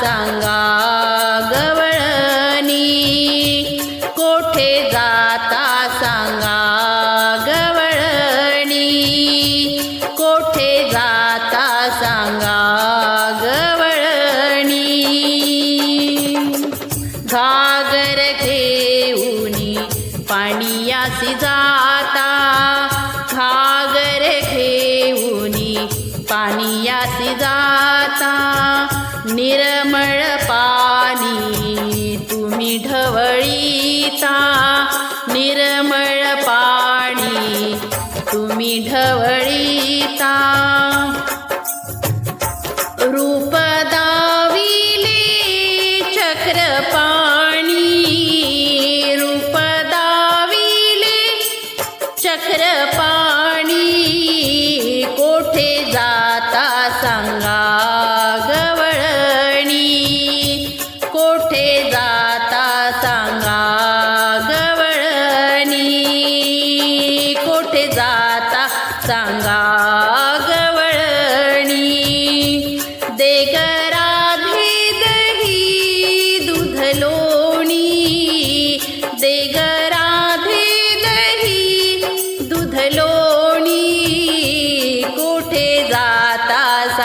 सांगा गवळणी कोठे जाता सांगा गवळणी कोठे जाता सांगा गवळणी. घागर घेऊन पाणीयासी जाता घागर घेऊन पाणीयासी जाता. निर्मळ पाणी तुम्ही ढवळीता. निर्मळ पाणी तुम्ही ढवळीता. रूप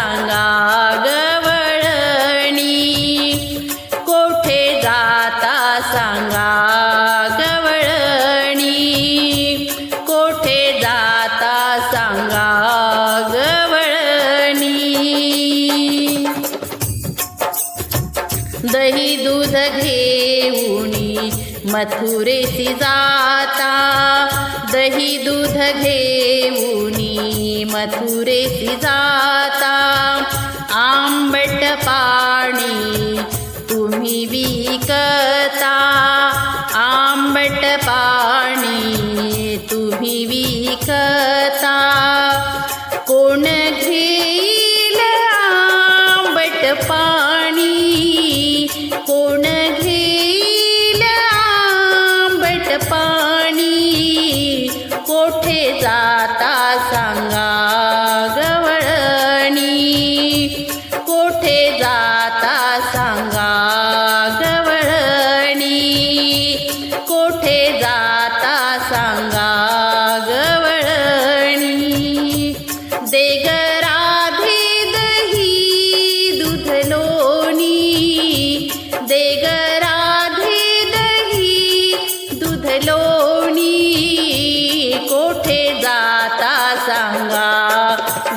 सांगा गवळणी. कोठे जाता सांगा गवळणी. कोठे जाता सांगा मथुरेसी जाता दही दूध घेऊनी मथुरेसी जाता. आंबट पाणी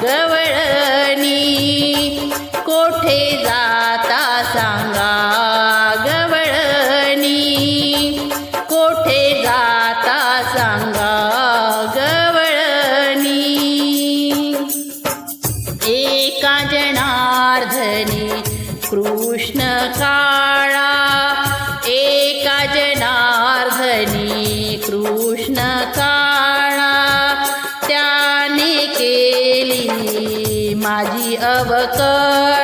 गवळणी कोठे जाता सांगा? गवळणी कोठे जाता सांगा? Lord.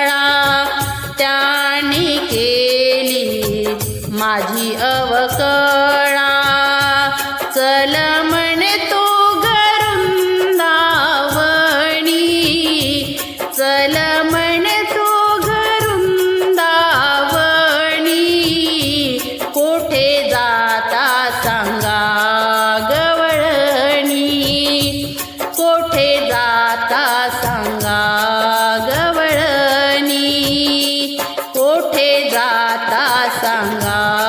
आता सांगा